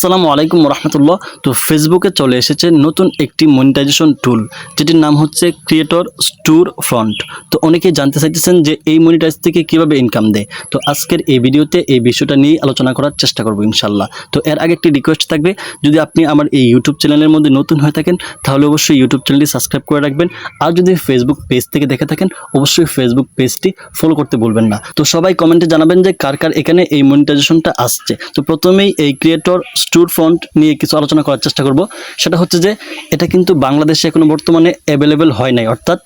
আসসালামু আলাইকুম রহমতুল্লাহ। তো ফেসবুকে চলে এসেছে নতুন একটি মনিটাইজেশন টুল যেটির নাম হচ্ছে ক্রিয়েটর স্টুর ফ্রন্ট তো অনেকেই জানতে চাইতেছেন যে এই মনিটাইজ থেকে কীভাবে ইনকাম দেয়। তো আজকের এই ভিডিওতে এই বিষয়টা নিয়ে আলোচনা করার চেষ্টা করব ইনশাল্লাহ তো এর আগে একটি রিকোয়েস্ট থাকবে, যদি আপনি আমার এই ইউটিউব চ্যানেলের মধ্যে নতুন হয়ে থাকেন, তাহলে অবশ্যই ইউটিউব চ্যানেলটি সাবস্ক্রাইব করে রাখবেন। আর যদি ফেসবুক পেজ থেকে দেখে থাকেন, অবশ্যই ফেসবুক পেজটি ফলো করতে ভুলবেন না। তো সবাই কমেন্টে জানাবেন যে কার কার এখানে এই মনিটাইজেশনটা আসছে। তো প্রথমেই এই ক্রিয়েটর স্টুর ফ্রন্ট নিয়ে কিছু আলোচনা করার চেষ্টা করব। সেটা হচ্ছে যে, এটা কিন্তু বাংলাদেশে এখনও বর্তমানে অ্যাভেলেবেল হয় নাই। অর্থাৎ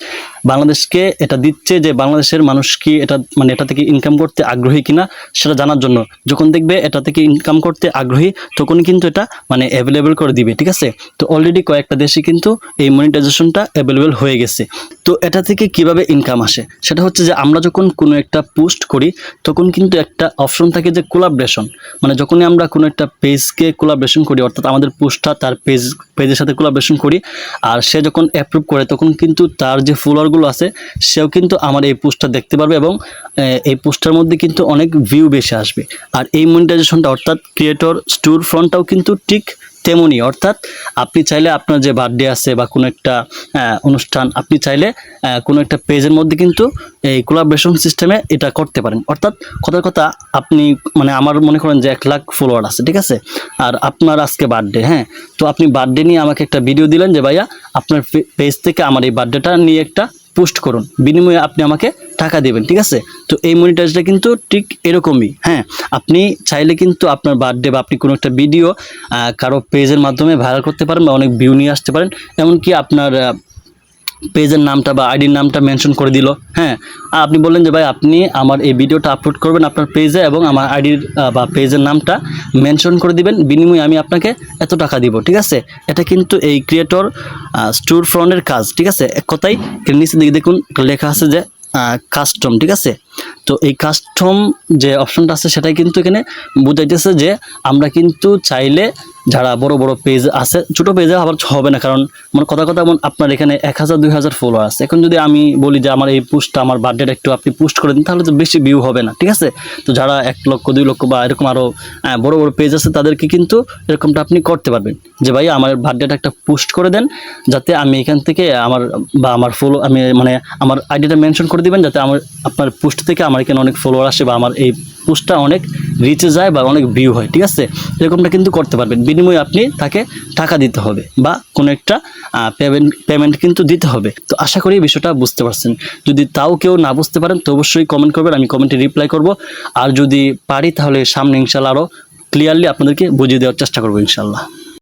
বাংলাদেশকে এটা দিচ্ছে যে, বাংলাদেশের মানুষ কি এটা মানে এটা থেকে ইনকাম করতে আগ্রহী কিনা, সেটা জানার জন্য। যখন দেখবে এটা থেকে ইনকাম করতে আগ্রহী তখন কিন্তু এটা মানে অ্যাভেলেবেল করে দিবে, ঠিক আছে? তো অলরেডি কয়েকটা দেশে কিন্তু এই মনিটাইজেশনটা অ্যাভেলেবেল হয়ে গেছে। তো এটা থেকে কীভাবে ইনকাম আসে? সেটা হচ্ছে যে আমরা যখন কোনো একটা পোস্ট করি, তখন কিন্তু একটা অপশন থাকে যে কোলাবরেশন মানে যখনই আমরা কোনো একটা পেজকে কোলাবরেশন করি, অর্থাৎ আমাদের পোস্টটা তার পেজ পেজের সাথে কোলাবরেশন করি, আর সে যখন অ্যাপ্রুভ করে, তখন কিন্তু তার যে ফলোয়ারগুলো আছে, সেও কিন্তু আমার এই পোস্টটা দেখতে পারবে এবং এই পোস্টটার মধ্যে কিন্তু অনেক ভিউ বেশি আসবে। আর এই মনিটাইজেশনটা অর্থাৎ ক্রিয়েটর স্টোর ফ্রন্টটাও কিন্তু ঠিক তেমনই অর্থাৎ আপনি চাইলে আপনার যে বার্থডে আছে বা কোনো একটা অনুষ্ঠান, আপনি চাইলে কোনো একটা পেজের মধ্যে কিন্তু এই কোলাবরেশন সিস্টেমে এটা করতে পারেন। অর্থাৎ কথার কথা, আপনি মানে আমার মনে করেন যে এক লাখ ফলোয়ার আছে, ঠিক আছে? আর আপনার আজকে বার্থডে হ্যাঁ? তো আপনি বার্থডে নিয়ে আমাকে একটা ভিডিও দিলেন যে, ভাইয়া, আপনার পেজ থেকে আমার এই বার্থডেটা নিয়ে একটা পোস্ট করুন। বিনিময়ে আপনি আমাকে টাকা দেবেন, ঠিক আছে? তো এই মনিটাইজটা কিন্তু ঠিক এরকমই হ্যাঁ? আপনি চাইলে কিন্তু আপনার বার্থডে বা আপনি কোনো একটা ভিডিও কারও পেজের মাধ্যমে ভাইরাল করতে পারেন বা অনেক ভিউ নিয়ে আসতে পারেন। এমনকি আপনার পেজের নামটা বা আইডির নামটা মেনশন করে দিল হ্যাঁ? আপনি বললেন যে, ভাই, আপনি আমার এই ভিডিওটা আপলোড করবেন আপনার পেজে এবং আমার আইডির বা পেজের নামটা মেনশন করে দিবেন। বিনিময়ে আমি আপনাকে এত টাকা দিব, ঠিক আছে? এটা কিন্তু এই ক্রিয়েটর স্টোর ফ্রন্টের কাজ, ঠিক আছে? এক কথাই নিচে দিকে দেখুন, লেখা আছে যে কাস্টম ঠিক আছে? তো এই কাস্টম যে অপশনটা আছে, সেটাই কিন্তু এখানে বুঝাইতেছে যে আমরা কিন্তু চাইলে যারা বড় বড় পেজ আছে, ছোটো পেজে আবার হবে না, কারণ মানে কথা কথা এমন আপনার এখানে এক হাজার, দুই হাজার ফলোয়ার আছে। এখন যদি আমি বলি যে আমার এই পোস্টটা আমার বার্থডেটা একটু আপনি পোস্ট করে দিন, তাহলে তো বেশি ভিউ হবে না, ঠিক আছে? তো যারা এক লক্ষ, দুই লক্ষ বা এরকম আরও বড় বড় পেজ আছে, তাদেরকে কিন্তু এরকমটা আপনি করতে পারবেন। যে ভাই, আমার বার্থডেটা একটা পোস্ট করে দেন, যাতে আমি এখান থেকে আমার বা আমার ফলো আমি মানে আমার আইডিটা মেনশন করে দিবেন, যাতে আমার, আপনার পোস্ট থেকে আমার এখানে অনেক ফলোয়ার আসে বা আমার এই পোস্টটা অনেক রিচে যায় বা অনেক ভিউ হয়, ঠিক আছে? এরকমটা কিন্তু করতে পারবেন। বিনিময়ে আপনি তাকে টাকা দিতে হবে বা কোনো একটা পেমেন্ট পেমেন্ট কিন্তু দিতে হবে। তো আশা করি বিষয়টা বুঝতে পারছেন। যদি তাও কেউ না বুঝতে পারেন, তো অবশ্যই কমেন্ট করবেন, আমি কমেন্টে রিপ্লাই করব। আর যদি পারি, তাহলে সামনে ইনশাল্লাহ আরও ক্লিয়ারলি আপনাদেরকে বুঝিয়ে দেওয়ার চেষ্টা করব ইনশাল্লাহ।